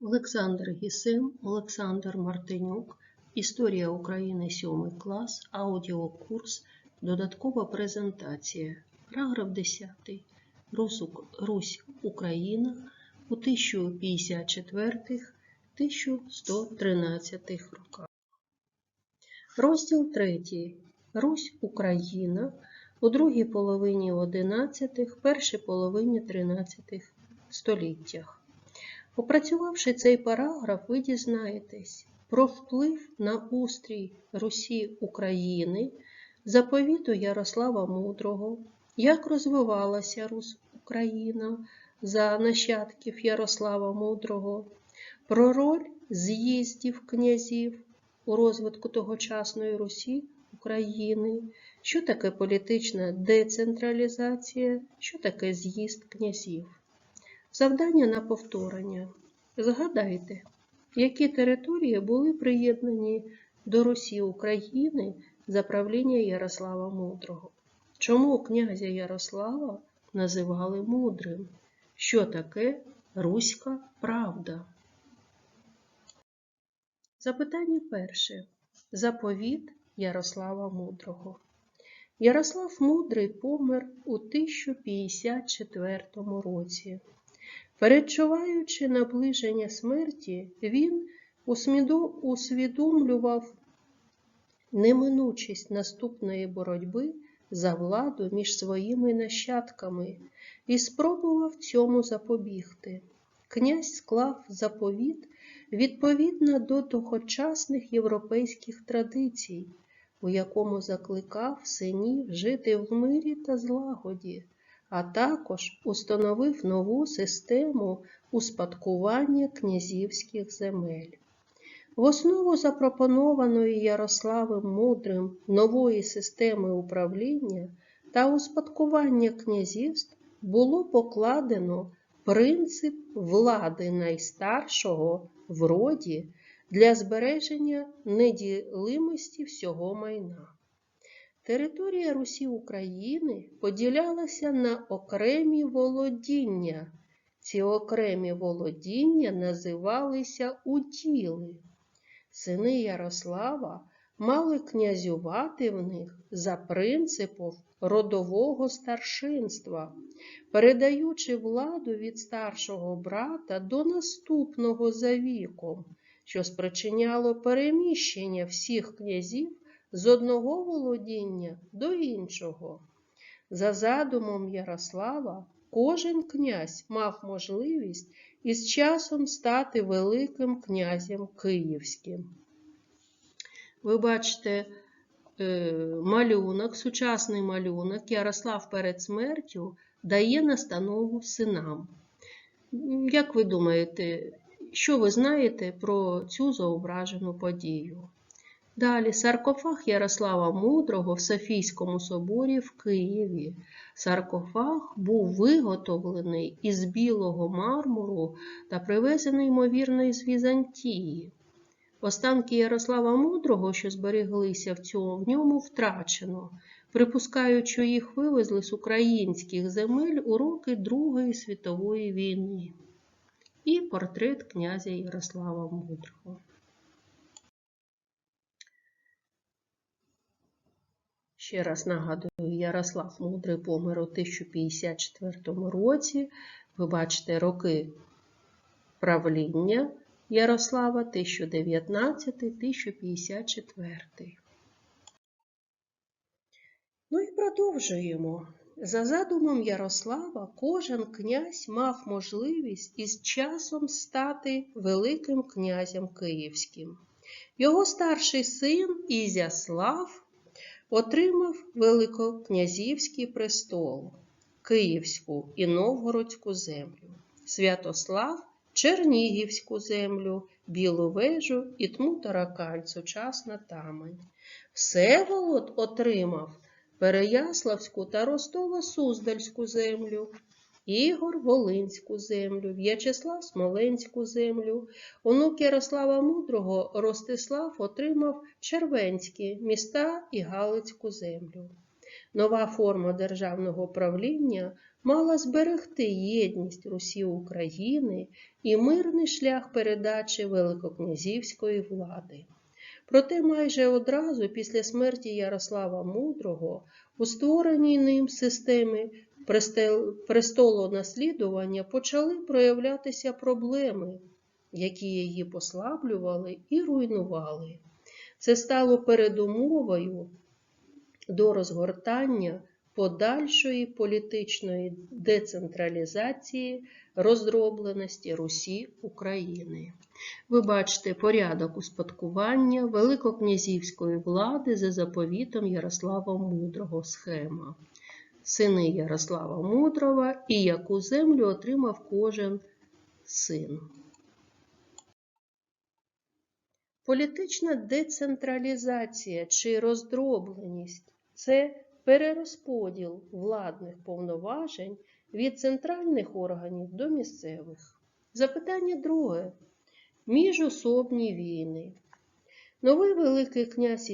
Олександр Гісим, Олександр Мартинюк, Історія України 7 клас, аудіокурс, додаткова презентація. Параграф 10. Русь, Ук- Русь Україна у 1054-1113 роках. Розділ 3. Русь Україна у другій половині 11 першій половині 13 століттях. Опрацювавши цей параграф, ви дізнаєтесь про вплив на устрій Русі України, заповіту Ярослава Мудрого, як розвивалася Русь Україна за нащадків Ярослава Мудрого, про роль з'їздів князів у розвитку тогочасної Русі України, що таке політична децентралізація, що таке з'їзд князів. Завдання на повторення. Згадайте, які території були приєднані до Русі України за правління Ярослава Мудрого? Чому князя Ярослава називали мудрим? Що таке Руська правда? Запитання перше. Заповіт Ярослава Мудрого. Ярослав Мудрий помер у 1054 році. Передчуваючи наближення смерті, він усвідомлював неминучість наступної боротьби за владу між своїми нащадками і спробував цьому запобігти. Князь склав заповіт відповідно до тогочасних європейських традицій, у якому закликав синів жити в мирі та злагоді, а також установив нову систему успадкування князівських земель. В основу запропонованої Ярославом Мудрим нової системи управління та успадкування князівств було покладено принцип влади найстаршого в роді для збереження неділимості всього майна. Територія Русі України поділялася на окремі володіння. Ці окремі володіння називалися уділи. Сини Ярослава мали князювати в них за принципом родового старшинства, передаючи владу від старшого брата до наступного за віком, що спричиняло переміщення всіх князів з одного володіння до іншого. За задумом Ярослава, кожен князь мав можливість із часом стати Великим князем Київським. Ви бачите е, малюнок, сучасний малюнок. Ярослав перед смертю дає настанову синам. Як ви думаєте, що ви знаєте про цю зображену подію? Далі саркофаг Ярослава Мудрого в Софійському соборі в Києві. Саркофаг був виготовлений із білого мармуру та привезений, ймовірно, із Візантії. Останки Ярослава Мудрого, що збереглися в цьому, в ньому втрачено, припускають, що їх вивезли з українських земель у роки Другої світової війни. І портрет князя Ярослава Мудрого. Ще раз нагадую, Ярослав Мудрий помер у 1054 році. Ви бачите роки правління Ярослава 1019-1054. Ну і продовжуємо. За задумом Ярослава, кожен князь мав можливість із часом стати Великим князем Київським. Його старший син Ізяслав отримав Великокнязівський престол, Київську і Новгородську землю, Святослав Чернігівську землю, Білу вежу і Тмутаракаль, сучасна Тамань. Всеволод отримав Переяславську та Ростово-Суздальську землю, Ігор Волинську землю, В'ячеслав Смоленську землю. Онук Ярослава Мудрого Ростислав отримав Червенські міста і Галицьку землю. Нова форма державного правління мала зберегти єдність Русі України і мирний шлях передачі великокнязівської влади. Проте майже одразу після смерті Ярослава Мудрого у створеній ним системі престолонаслідування почали проявлятися проблеми, які її послаблювали і руйнували. Це стало передумовою до розгортання подальшої політичної децентралізації роздробленості Русі України. Ви бачите порядок успадкування великокнязівської влади за заповітом Ярослава Мудрого схема. Сини Ярослава Мудрого і яку землю отримав кожен син. Політична децентралізація чи роздробленість це перерозподіл владних повноважень від центральних органів до місцевих. Запитання друге. Міжособні війни. Новий Великий князь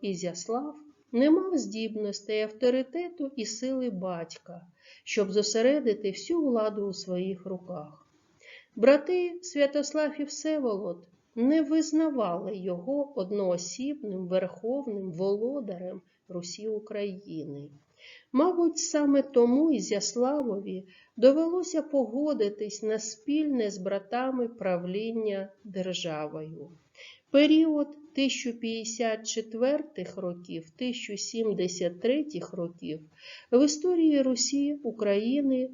Ізяслав не мав здібностей, авторитету і сили батька, щоб зосередити всю владу у своїх руках. Брати Святослав і Всеволод не визнавали його одноосібним верховним володарем Русі України. Мабуть, саме тому Ізяславові довелося погодитись на спільне з братами правління державою. Період 1054 років, 1073 років в історії Русі України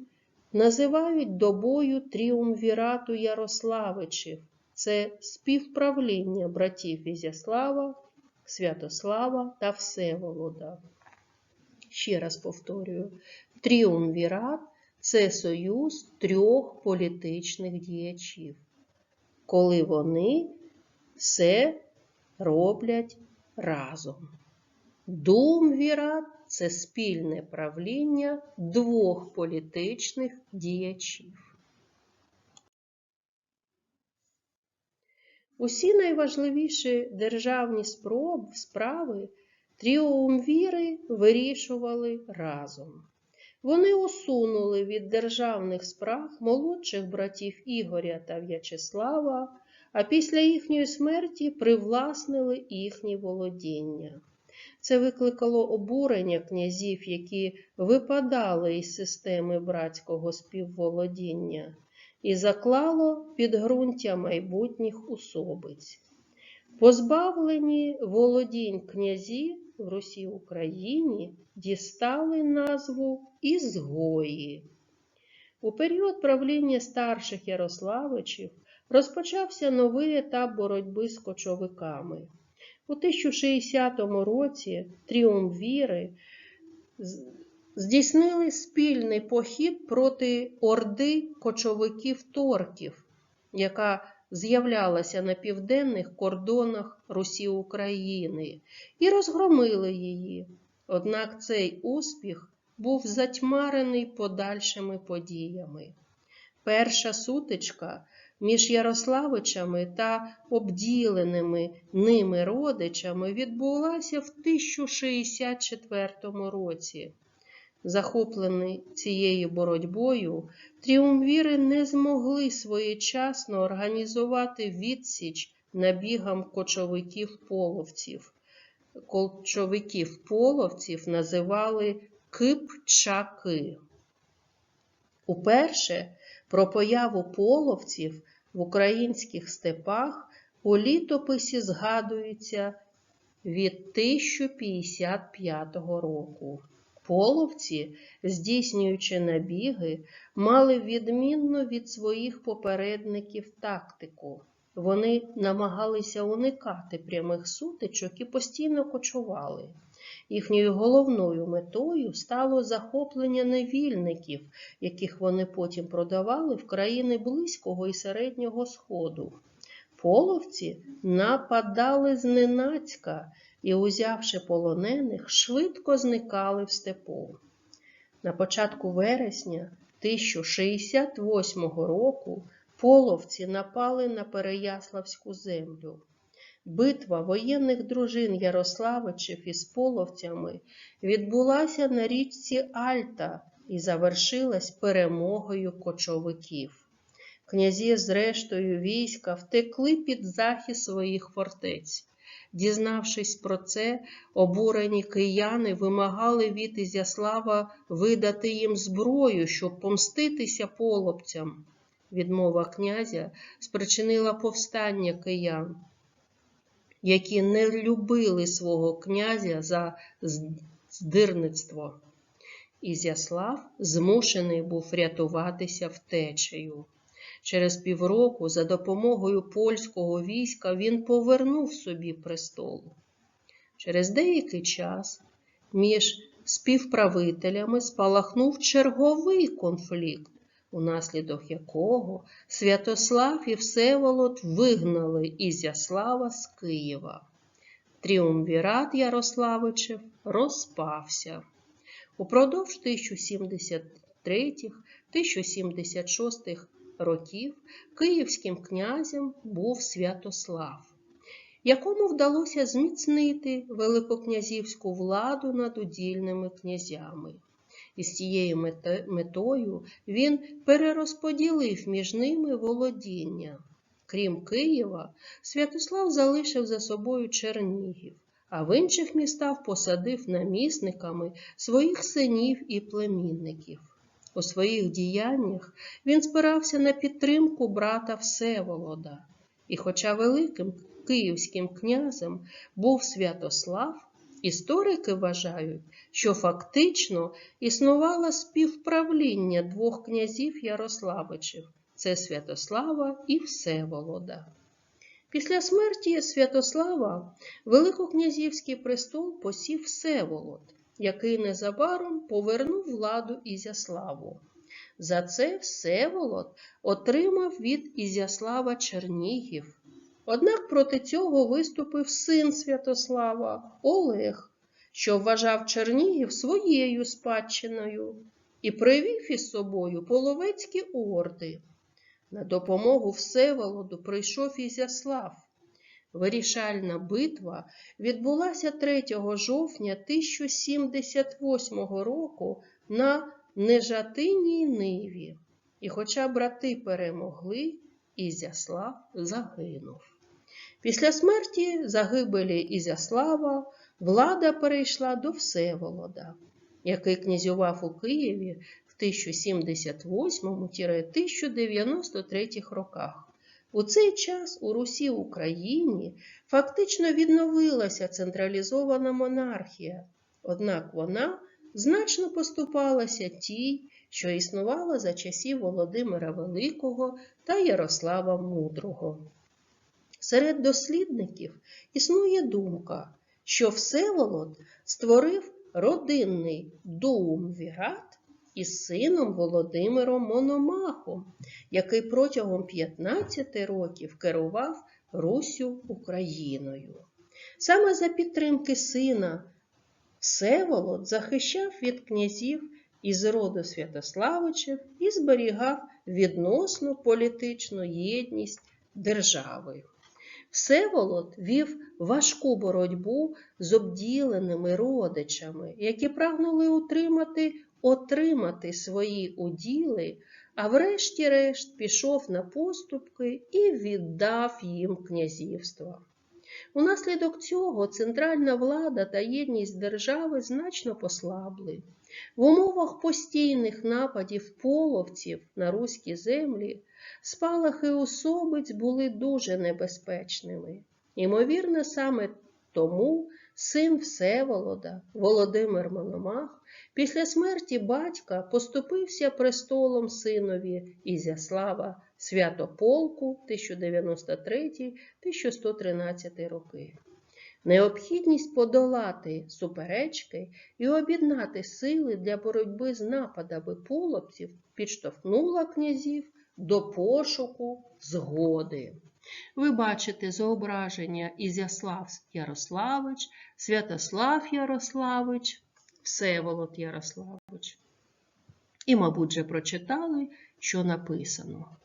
називають добою тріумвірату Ярославичів. Це співправління братів Ізяслава, Святослава та Всеволода. Ще раз повторюю, тріумвірат це союз трьох політичних діячів, коли вони все роблять разом. Думвірат це спільне правління двох політичних діячів. Усі найважливіші державні спроб, справи тріумвіри вирішували разом. Вони усунули від державних справ молодших братів Ігоря та В'ячеслава, а після їхньої смерті привласнили їхні володіння. Це викликало обурення князів, які випадали із системи братського співволодіння, і заклало підґрунтя майбутніх особиць. Позбавлені володінь князі в Русі Україні дістали назву Ізгої. У період правління старших Ярославичів розпочався новий етап боротьби з кочовиками. У 1060 році тріумвіри здійснили спільний похід проти орди кочовиків-торків, яка з'являлася на південних кордонах Русі України, і розгромили її. Однак цей успіх був затьмарений подальшими подіями. Перша сутичка між Ярославичами та обділеними ними родичами відбулася в 1064 році. Захоплені цією боротьбою, тріумвіри не змогли своєчасно організувати відсіч набігам кочовиків-половців. Кочовиків-половців називали кипчаки. Уперше про появу половців в українських степах у літописі згадується від 1055 року. Половці, здійснюючи набіги, мали відмінно від своїх попередників тактику. Вони намагалися уникати прямих сутичок і постійно кочували. Їхньою головною метою стало захоплення невільників, яких вони потім продавали в країни Близького і Середнього Сходу. Половці нападали зненацька і, узявши полонених, швидко зникали в степу. На початку вересня 1068 року половці напали на Переяславську землю. Битва воєнних дружин Ярославичів із половцями відбулася на річці Альта і завершилась перемогою кочовиків. Князі з рештою війська втекли під захист своїх фортець. Дізнавшись про це, обурені кияни вимагали від Ізяслава видати їм зброю, щоб помститися половцям. Відмова князя спричинила повстання киян, які не любили свого князя за здирництво. Ізяслав змушений був рятуватися втечею. Через півроку за допомогою польського війська він повернув собі престолу. Через деякий час між співправителями спалахнув черговий конфлікт, унаслідок якого Святослав і Всеволод вигнали Ізяслава з Києва. Тріумвірат Ярославичів розпався. Упродовж 1073-1076 років київським князем був Святослав, якому вдалося зміцнити великокнязівську владу над удільними князями. І з цією метою він перерозподілив між ними володіння. Крім Києва, Святослав залишив за собою Чернігів, а в інших містах посадив намісниками своїх синів і племінників. У своїх діяннях він спирався на підтримку брата Всеволода, і, хоча великим київським князем був Святослав, історики вважають, що фактично існувало співправління двох князів Ярославичів це Святослава і Всеволода. Після смерті Святослава Великокнязівський престол посів Всеволод який незабаром повернув владу Ізяславу. За це Всеволод отримав від Ізяслава Чернігів. Однак проти цього виступив син Святослава Олег, що вважав Чернігів своєю спадщиною і привів із собою половецькі орди. На допомогу Всеволоду прийшов Ізяслав. Вирішальна битва відбулася 3 жовтня 1078 року на Нежатинній Ниві. І хоча брати перемогли, Ізяслав загинув. Після смерті загибелі Ізяслава влада перейшла до Всеволода, який князював у Києві в 1078-1093 роках. У цей час у Русі Україні фактично відновилася централізована монархія, однак вона значно поступалася тій, що існувала за часів Володимира Великого та Ярослава Мудрого. Серед дослідників існує думка, що Всеволод створив родинний дуумвірат із сином Володимиром Мономахом, який протягом 15 років керував Русю Україною. Саме за підтримки сина Всеволод захищав від князів із роду Святославичів і зберігав відносну політичну єдність держави. Всеволод вів важку боротьбу з обділеними родичами, які прагнули утримати отримати свої уділи, а врешті-решт пішов на поступки і віддав їм князівство. Унаслідок цього центральна влада та єдність держави значно послабли. В умовах постійних нападів половців на руські землі спалахи особиць були дуже небезпечними. Ймовірно, саме тому син Всеволода, Володимир Мономах, після смерті батька поступився престолом синові Ізяслава Святополку 1093-1113 роки. Необхідність подолати суперечки і об'єднати сили для боротьби з нападами половців підштовхнула князів до пошуку згоди. Ви бачите зображення Ізяслав Ярославич, Святослав Ярославич, Всеволод Ярославич. І, мабуть, вже прочитали, що написано.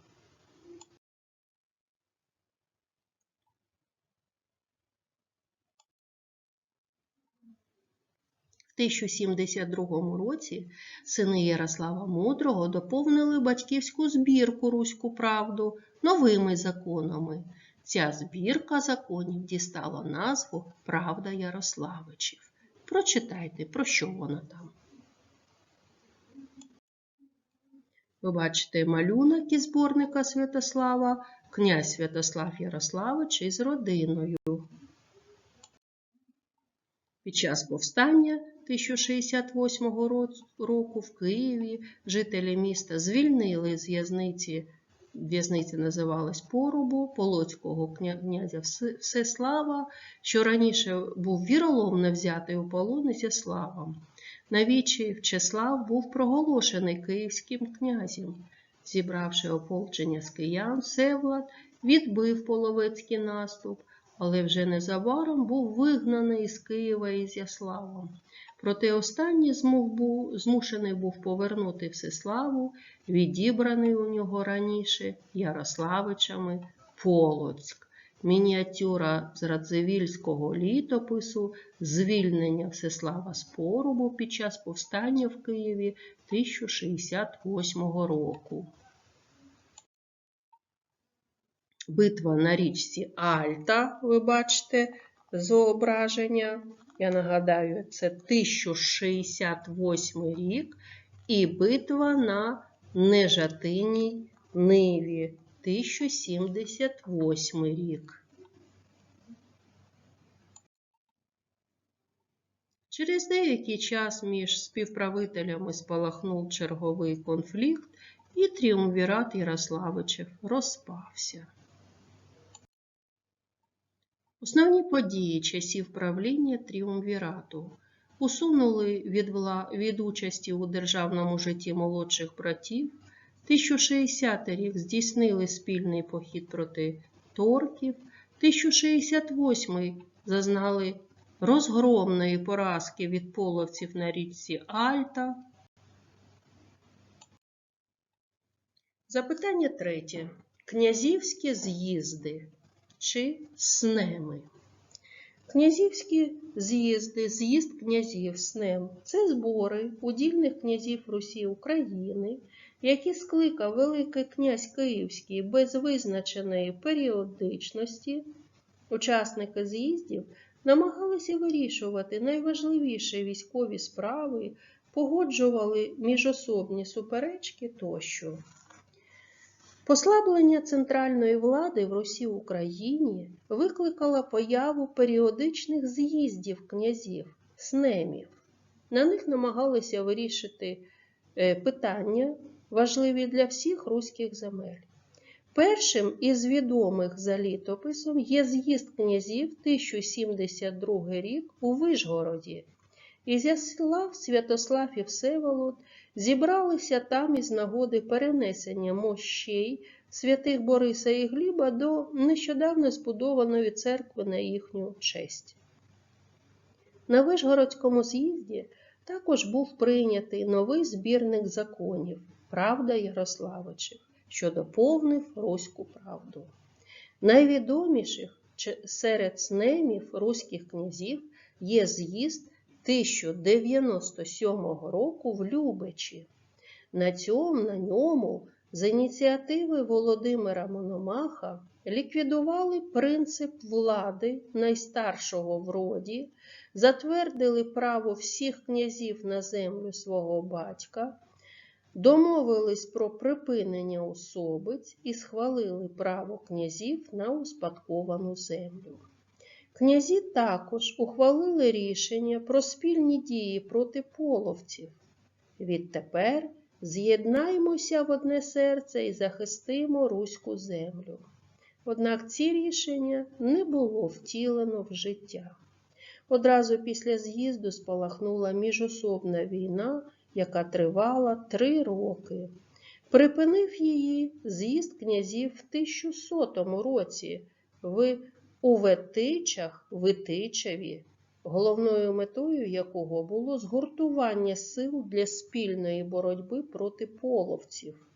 1072 році сини Ярослава Мудрого доповнили батьківську збірку Руську правду новими законами. Ця збірка законів дістала назву Правда Ярославичів. Прочитайте, про що вона там. Ви бачите малюнок із зборника Святослава, князь Святослав Ярославич із родиною. Під час повстання 1068 року в Києві жителі міста звільнили з в'язниці, в'язниця називалась Порубу, Полоцького князя Всеслава, що раніше був віроломно взятий у полон Ізяславом. Навічі Вчеслав був проголошений київським князем. Зібравши ополчення з киян, Всевлад відбив половецький наступ, але вже незабаром був вигнаний з Києва Ізяславом. Проте останній змуг був, змушений був повернути Всеславу, відібраний у нього раніше Ярославичами Полоцьк. Мініатюра з Радзивільського літопису звільнення Всеслава з порубу під час повстання в Києві 1068 року. Битва на річці Альта, ви бачите, зображення. Я нагадаю, це 1068 рік і битва на Нежатиній Ниві 1078 рік. Через деякий час між співправителями спалахнув черговий конфлікт, і тріумвірат Ярославичів розпався. Основні події часів правління тріумвірату усунули від, від участі у державному житті молодших братів. 1060 рік здійснили спільний похід проти торків, 1068 зазнали розгромної поразки від половців на річці Альта. Запитання третє. Князівські з'їзди чи снеми. Князівські з'їзди, з'їзд князів снем це збори удільних князів Русі України, які скликав Великий князь Київський без визначеної періодичності. Учасники з'їздів намагалися вирішувати найважливіші військові справи, погоджували міжособні суперечки тощо. Послаблення центральної влади в Русі Україні викликало появу періодичних з'їздів князів, снемів. На них намагалися вирішити питання, важливі для всіх руських земель. Першим із відомих за літописом є з'їзд князів 1072 рік у Вишгороді. Ізяслав, Святослав і Всеволод зібралися там із нагоди перенесення мощей святих Бориса і Гліба до нещодавно збудованої церкви на їхню честь. На Вишгородському з'їзді також був прийнятий новий збірник законів Правда Ярославичів, що доповнив Руську правду. Найвідоміших серед снемів руських князів є з'їзд 1097 року в Любичі. На цьому, на ньому з ініціативи Володимира Мономаха ліквідували принцип влади найстаршого в роді, затвердили право всіх князів на землю свого батька, домовились про припинення особиць і схвалили право князів на успадковану землю. Князі також ухвалили рішення про спільні дії проти половців. Відтепер з'єднаймося в одне серце і захистимо руську землю. Однак ці рішення не було втілено в життя. Одразу після з'їзду спалахнула міжособна війна, яка тривала три роки. Припинив її з'їзд князів в 1100 році в у Ветичах Витичеві, головною метою якого було згуртування сил для спільної боротьби проти половців.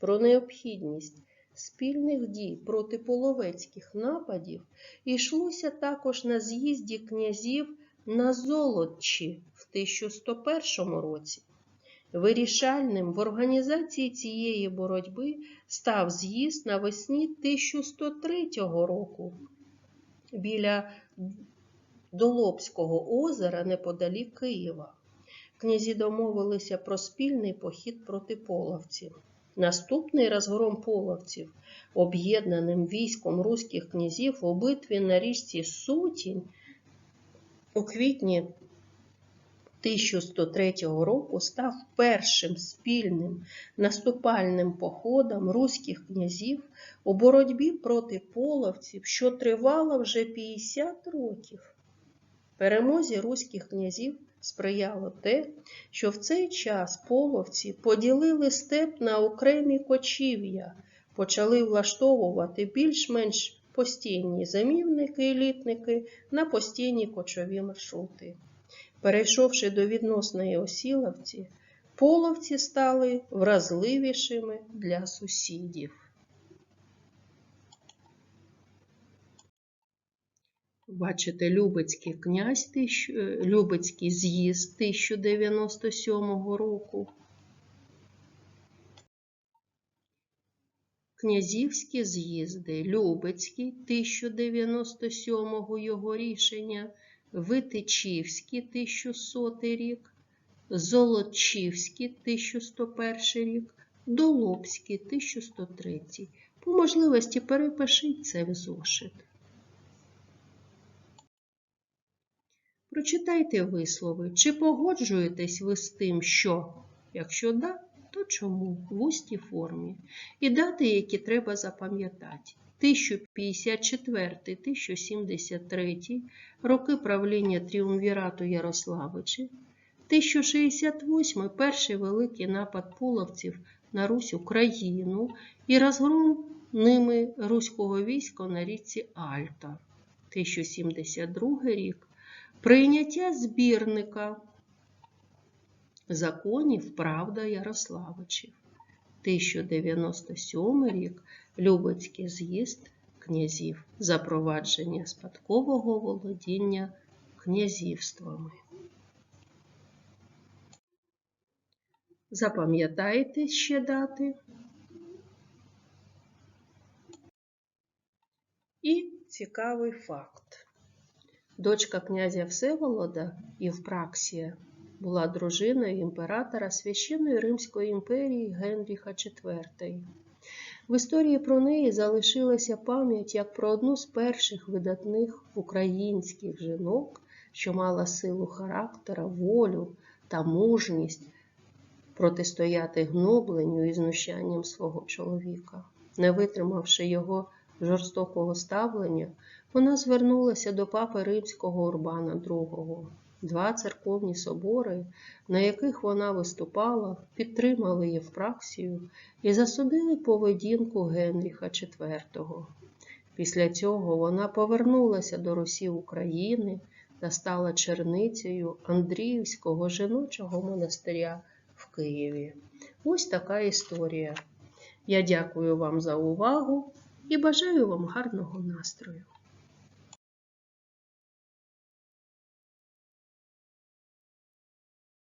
Про необхідність спільних дій проти половецьких нападів йшлося також на з'їзді князів на Золотчі в 1101 році. Вирішальним в організації цієї боротьби став з'їзд навесні 1103 року біля Долобського озера неподалік Києва. Князі домовилися про спільний похід проти половців. Наступний розгром половців, об'єднаним військом руських князів у битві на річці Сутінь у квітні 1103 року став першим спільним наступальним походом руських князів у боротьбі проти половців, що тривала вже 50 років. Перемозі руських князів сприяло те, що в цей час половці поділили степ на окремі кочів'я, почали влаштовувати більш-менш постійні замівники і літники на постійні кочові маршрути. Перейшовши до відносної осіловці, половці стали вразливішими для сусідів. Бачите, Любецький князь, е, Любецький з'їзд 1097 року. Князівські з'їзди Любецький 1097 його рішення, Витичівський 1100 рік, Золочівський 1101 рік, Долобський 1103. По можливості перепишіть це в зошит. Прочитайте вислови, чи погоджуєтесь ви з тим, що, якщо да, то чому в устій формі, і дати, які треба запам'ятати. 1054-1073 роки правління тріумвірату Ярославичі, 1068 перший великий напад половців на Русь Україну і розгром ними руського війська на річці Альта, 1072 рік. Прийняття збірника. Законів Правда Ярославичів. 1097 рік Любецький з'їзд князів. Запровадження спадкового володіння князівствами. Запам'ятайте ще дати. І цікавий факт. Дочка князя Всеволода Євпраксія була дружиною імператора Священної Римської імперії Генріха IV. В історії про неї залишилася пам'ять як про одну з перших видатних українських жінок, що мала силу характера, волю та мужність протистояти гнобленню і знущанням свого чоловіка. Не витримавши його жорстокого ставлення, вона звернулася до папи римського Урбана II. Два церковні собори, на яких вона виступала, підтримали Євпраксію і засудили поведінку Генріха IV. Після цього вона повернулася до Русі України та стала черницею Андріївського жіночого монастиря в Києві. Ось така історія. Я дякую вам за увагу і бажаю вам гарного настрою.